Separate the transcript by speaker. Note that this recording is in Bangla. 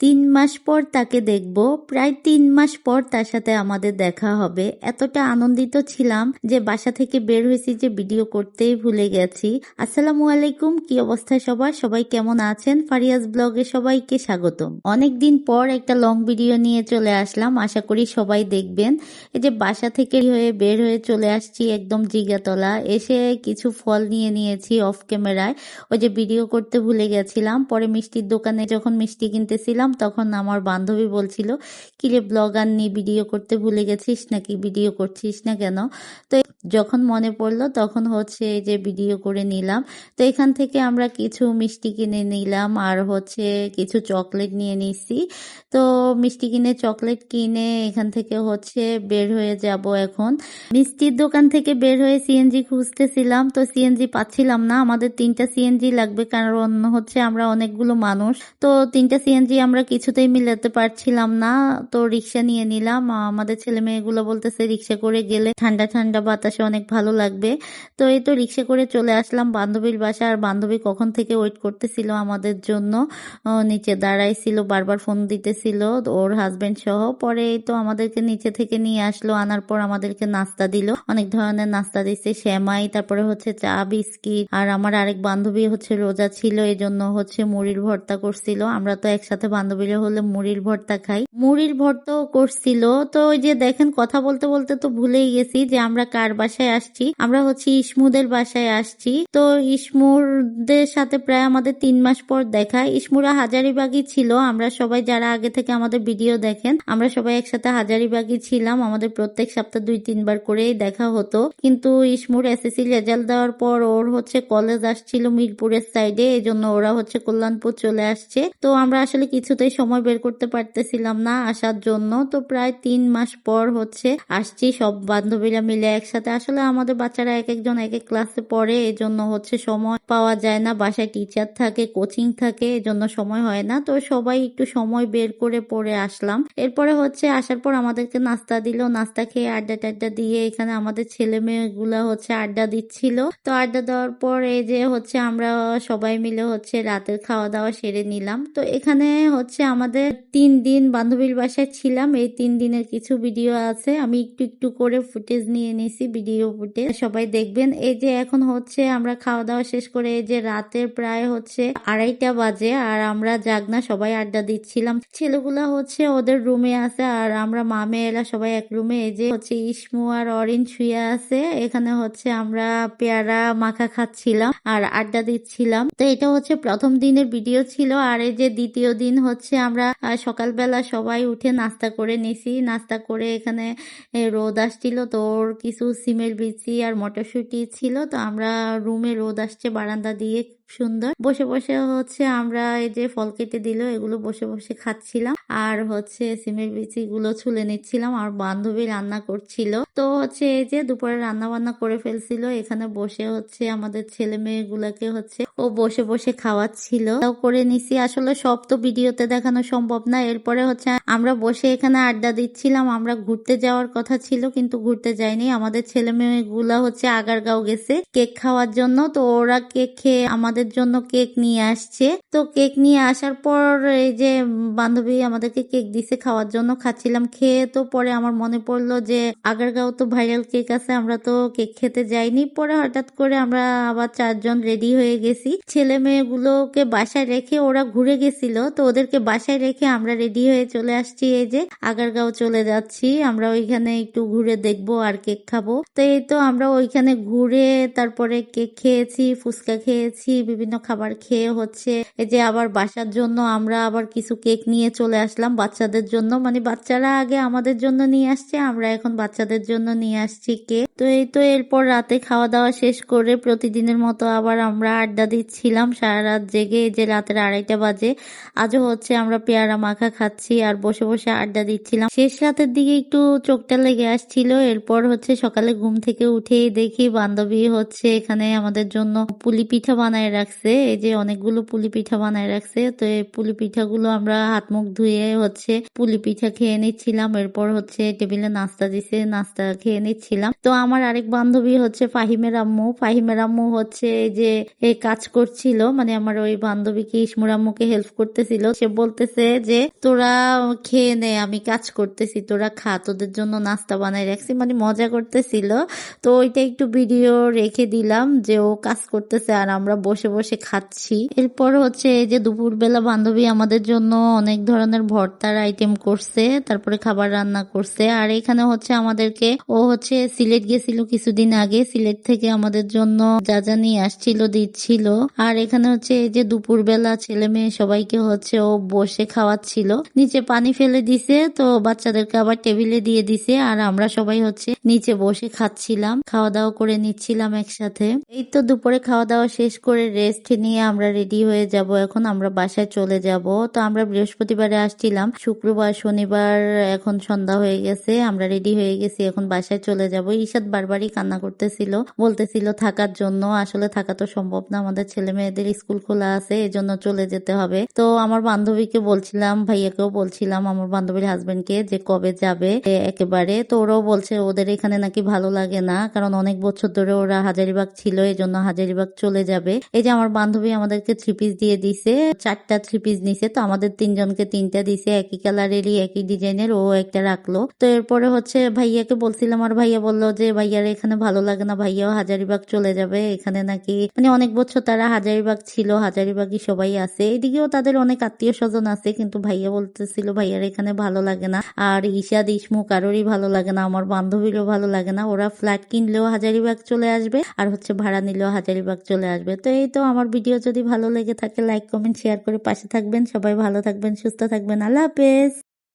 Speaker 1: তিন মাস পর তাকে দেখব, প্রায় তিন মাস পর তার সাথে আমাদের দেখা হবে। এতটা আনন্দিত ছিলাম যে বাসা থেকে বের হয়েছি যে ভিডিও করতেই ভুলে গেছি। আসসালামু আলাইকুম, কি অবস্থা সবার? সবাই কেমন আছেন? ফারিয়াজ ব্লগে সবাইকে স্বাগতম। অনেকদিন পর একটা লং ভিডিও নিয়ে চলে আসলাম। আশা করি সবাই দেখবেন। এই যে বাসা থেকে হয়ে বের হয়ে চলে আসছি একদম জিগাতলা। এসে কিছু ফল নিয়ে নিয়েছি অফ ক্যামেরায় ওই যে ভিডিও করতে ভুলে গেছিলাম। পরে মিষ্টির দোকানে যখন মিষ্টি কিনতেছিলাম তখন আমার বান্ধবী বলছিল, কিরে, ব্লগার নিয়ে ভিডিও করতে ভুলে গেছিস নাকি? ভিডিও করছিস না কেন? তো যখন মনে পড়ল তখন হচ্ছে এই যে ভিডিও করে নিলাম। তো এখান থেকে আমরা কিছু মিষ্টি কিনে নিলাম আর হচ্ছে কিছু চকলেট নিয়ে নিছি। তো মিষ্টি কিনে চকলেট কিনে এখান থেকে হচ্ছে বের হয়ে যাব এখন। মিষ্টির দোকান থেকে বের হয়ে সিএনজি খুঁজতেছিলাম। তো সিএনজি পাচ্ছিলাম না। আমাদের তিনটা সিএনজি লাগবে কারণ হচ্ছে আমরা অনেকগুলো মানুষ। তো তিনটা সিএনজি আমরা কিছুতেই মিলাতে পারছিলাম না। তো রিক্সা নিয়ে নিলাম। আমাদের ছেলে মেয়েগুলো বলতেছে রিক্সা করে গেলে ঠান্ডা ঠান্ডা বাতাসে অনেক ভালো লাগবে। তো এই তো রিক্সা করে চলে আসলাম বান্ধবীর বাসা, আর বান্ধবী কখন থেকে ওয়েট করতেছিল আমাদের জন্য। নিচে দাঁড়াইছিল, বারবার ফোন দিতেছিল, ওর হাজবেন্ড সহ। পরে এই তো আমাদেরকে নিচে থেকে নিয়ে আসলো, আনার পর আমাদেরকে নাস্তা দিল। অনেক ধরনের নাস্তা দিচ্ছে শ্যামাই তারপরে হচ্ছে চা, বিস্কিট, আর আমার আরেক বান্ধবী হচ্ছে রোজা ছিল এই জন্য হচ্ছে মুড়ির ভর্তা করছিল। আমরা তো একসাথে বান্ধবীরা হলে মুড়ির ভর্তা খাই। মুড়ির ভর্তাও করছিল। তো ওই যে দেখেন, কথা বলতে বলতে তো ভুলেই গেছি যে আমরা কার বাসায় আসছি। আমরা হচ্ছে ইসমুদের বাসায় আসছি। তো ইসমুরদের সাথে প্রায় আমাদের তিন মাস পর দেখা। ইসমুরা হাজারিবাগই ছিল। আমরা সবাই যারা আগে থেকে আমাদের ভিডিও দেখেন, আমরা সবাই একসাথে হাজারিবাগই ছিলাম। আমাদের প্রত্যেক সপ্তাহ দুই, তিনবার করেই দেখা হতো। কিন্তু ইসমুর এসএসসি রেজাল্ট দেওয়ার পর ওর হচ্ছে কলেজ আসছিল মিরপুরের সাইডে। এই জন্য ওরা হচ্ছে কল্যাণপুর চলে আসছে। তো আমরা আসলে কিছুতেই সময় বের করতে পারতেছিলাম না আসার জন্য। তো প্রায় তিন মাস পর হচ্ছে আসছি। সব বান্ধবীরা মিলে একসাথে আসলে আমাদের বাচ্চারা এক একজন এক এক ক্লাসে পড়ে এই জন্য হচ্ছে সময় পাওয়া যায় না। বাসায় টিচার থাকে কোচিং থাকে এই জন্য সময় হয় না। তো সবাই একটু সময় বের করে পড়ে আসলাম। এরপরে হচ্ছে আসার পর আমাদেরকে নাস্তা দিল। নাস্তা খেয়ে আড্ডা টাড্ডা দিয়ে এখানে আমাদের ছেলে মেয়েগুলা হচ্ছে আড্ডা দিচ্ছিল। তো আড্ডা দেওয়ার পর এই যে হচ্ছে আমরা সবাই মিলে হচ্ছে রাতের খাওয়া দাওয়া সেরে নিলাম। তো এখানে হচ্ছে আমাদের তিন দিন বান্ধবীর বাসায় ছিলাম। এই তিন দিনের কিছু ভিডিও আছে। আমি একটু একটু করে ফুটেজ নিয়ে নিছি। Video footage. সবাই দেখবেন, এই যে এখন হচ্ছে আমরা খাওয়া দাওয়া শেষ করে, এই যে রাতের প্রায় হচ্ছে আড়াইটা বাজে, আর আমরা জাগনা, সবাই আড্ডা দিচ্ছিলাম। ছেলেগুলা হচ্ছে ওদের রুমে আছে, আর আমরা মামে এলা সবাই এক রুমে, এই যে হচ্ছে ইসমু আর অরেঞ্জ শুয়ে আছে। এখানে হচ্ছে আমরা পেয়ারা মাখা খাচ্ছিলাম আর আড্ডা দিচ্ছিলাম। তো এটা হচ্ছে প্রথম দিনের ভিডিও ছিল, আর এই যে দ্বিতীয় দিন হচ্ছে আমরা সকালবেলা সবাই উঠে নাস্তা করে নিছি। নাস্তা করে এখানে রোদ আসছিল, তো ওর কিছু সিমের বিচি আর মটরশুঁটি ছিল, তো আমরা রুমে রোদ আসছে, বারান্দা দিয়ে সুন্দর। বসে বসে হচ্ছে আমরা এই যে ফল কেটে দিল, এগুলো বসে বসে খাচ্ছিলাম। আর হচ্ছে সিমের বিচি গুলো ছুলে নিচ্ছিলাম, আর বান্ধবী রান্না করছিল। তো হচ্ছে এই যে দুপুরে রান্না বান্না করে ফেলছিল, এখানে বসে হচ্ছে আমাদের ছেলে মেয়ে গুলাকে হচ্ছে ও বসে বসে খাওয়াচ্ছিল। তাও করে নিছি, আসলে সব তো ভিডিওতে দেখানো সম্ভব না। এরপরে হচ্ছে আমরা বসে এখানে আড্ডা দিচ্ছিলাম, আমরা ঘুরতে যাওয়ার কথা ছিল, কিন্তু ঘুরতে যাইনি। আমাদের ছেলে মেয়ে গুলা হচ্ছে আগারগাঁও গেছে। কেক খাওয়ার জন্য তো ওরা কেক খেয়ে আমাদের জন্য কেক নিয়ে আসছে। তো কেক নিয়ে আসার পর এই যে বান্ধবী আমাদেরকে কেক দিছে খাওয়ার জন্য খাচ্ছিলাম। খেয়ে তো পরে আমার মনে পড়ল যে আগারগাঁও তো ভাইরাল কেক আছে, আমরা তো কেক খেতে যাইনি। পরে হঠাৎ করে আমরা আবার চারজন রেডি হয়ে গেছি। ছেলে মেয়েগুলোকে বাসায় রেখে ওরা ঘুরে গেছিল। তো ওদেরকে বাসায় রেখে আমরা রেডি হয়ে চলে আসছি। এই যে আগারগাঁও চলে যাচ্ছি। আমরা ওইখানে একটু ঘুরে দেখব আর কেক খাব। তো তো আমরা ওইখানে ঘুরে তারপরে কেক খেয়েছি, ফুচকা খেয়েছি, বিভিন্ন খাবার খেয়ে হচ্ছে এই যে আবার বাসার জন্য আমরা আবার কিছু কেক নিয়ে চলে আসলাম বাচ্চাদের জন্য। মানে বাচ্চারা আগে আমাদের জন্য নিয়ে আসছে, আমরা এখন বাচ্চাদের জন্য নিয়ে আসছি কেক। তো এই তো এরপর রাতে খাওয়া দাওয়া শেষ করে প্রতিদিনের মতো আবার আমরা আড্ডা দিচ্ছিলাম। সারা রাত জেগে যে রাতের আড়াইটা বাজে, আজও হচ্ছে আমরা পেয়ারা মাখা খাচ্ছি আর বসে বসে আড্ডা দিচ্ছিলাম। শেষ রাতের দিকে একটু চোখটা লেগে আসছিল, এরপর হচ্ছে সকালে ঘুম থেকে উঠেই দেখি বান্ধবী হচ্ছে এখানে আমাদের জন্য পুলি পিঠা বানায় রাখছে। এই যে অনেকগুলো পুলি পিঠা বানায় রাখছে। তো এই পুলি পিঠাগুলো আমরা হাত মুখ ধুয়ে হচ্ছে পুলি পিঠা খেয়ে নিচ্ছিলাম। এরপর হচ্ছে টেবিলে নাস্তা দিছে, নাস্তা খেয়ে নিচ্ছিলাম। তো আমার আরেক বান্ধবী হচ্ছে ফাহিমের আম্মু। ফাহিমের আম্মু হচ্ছে যে এই কাজ করছিল। মানে আমার ওই বান্ধবীকে ইসমুর আম্মুকে হেল্প করতেছিল। সে বলতেছে যে, তোরা খেয়ে নে, আমি কাজ করতেছি, তোরা খা, তোদের জন্য নাস্তা বানাই রাখছি। মানে মজা করতেছিল তো ওইটা একটু ভিডিও রেখে দিলাম যে ও কাজ করতেছে আর আমরা বসে বসে খাচ্ছি। এরপর হচ্ছে এই যে দুপুরবেলা বান্ধবী আমাদের জন্য অনেক ধরনের ভর্তার আইটেম করছে, তারপরে খাবার রান্না করছে। আর এখানে হচ্ছে আমাদেরকে ও হচ্ছে সিলেট গেছিল কিছুদিন আগে, সিলেট থেকে আমাদের জন্য যা যা নিয়ে আসছিল, দিচ্ছিল। আর এখানে হচ্ছে এই যে দুপুরবেলা ছেলে মেয়ে সবাইকে হচ্ছে ও বসে খাওয়াচ্ছিল। নিচে পানি ফেলে দিছে, তো বাচ্চাদেরকে আবার টেবিলে দিয়ে দিছে। আর আমরা সবাই হচ্ছে নিচে বসে খাচ্ছিলাম খাওয়া দাওয়া করে নিচ্ছিলাম একসাথে। এই তো দুপুরে খাওয়া দাওয়া শেষ করে রেস্ট নিয়ে আমরা রেডি হয়ে যাব, এখন আমরা বাসায় চলে যাব। তো আমরা বৃহস্পতিবারে আসছিলাম, শুক্রবার, শনিবার, এখন সন্ধ্যা হয়ে গেছে, আমরা রেডি হয়ে গেছি, এখন বাসায় চলে যাব। ঈশাদ বারবারই কান্না করতেছিল, বলতেছিল থাকার জন্য, আসলে থাকা তো সম্ভব না, আমাদের ছেলে মেয়েদের স্কুল খোলা আছে, এজন্য চলে যেতে হবে। তো আমার বান্ধবীকে বলছিলাম, ভাইয়াকেও বলছিলাম, আমার বান্ধবীর হাজবেন্ডকে যে কবে যাবে একেবারে, তো ওরাও বলছে, ওদের এখানে নাকি ভালো লাগে না, কারণ অনেক বছর ধরে ওরা হাজারিবাগ ছিল এই জন্য হাজারিবাগ চলে যাবে। এই যে আমার বান্ধবী আমাদেরকে থ্রি পিস দিয়ে দিছে, চারটা থ্রি পিস নিছে, তো আমাদের তিনজনকে তিনটা দিছে, একই কালারেরই একই ডিজাইনের ও একটা রাখল। তো এরপরে হচ্ছে ভাইয়াকে বলছিলাম, আর ভাইয়া বলল যে, ভাইয়ার এখানে ভালো লাগে না, ভাইয়াও হাজারিবাগ চলে যাবে, এখানে নাকি মানে অনেক বছর তারা হাজারিবাগ ছিল, হাজারিবাগই সবাই আছে। এদিকেও তাদের অনেক আত্মীয় স্বজন আছে, কিন্তু ভাইয়া বলতেছিল, ভাইয়ার এখানে ভালো লাগে না। আর ঈশাদ, ইসমু, কারোরই ভালো লাগে না, আমার বান্ধবীরও ভালো লাগে না ওরা ফ্ল্যাট কিনলেও হাজারিবাগ চলে আসবে আর হচ্ছে ভাড়া নিলেও হাজারিবাগ চলে আসবে। তো এই তো আমার ভিডিও যদি ভালো লেগে থাকে লাইক কমেন্ট শেয়ার করে পাশে থাকবেন। সবাই ভালো থাকবেন, সুস্থ থাকবেন। আল্লাহ হাফেজ।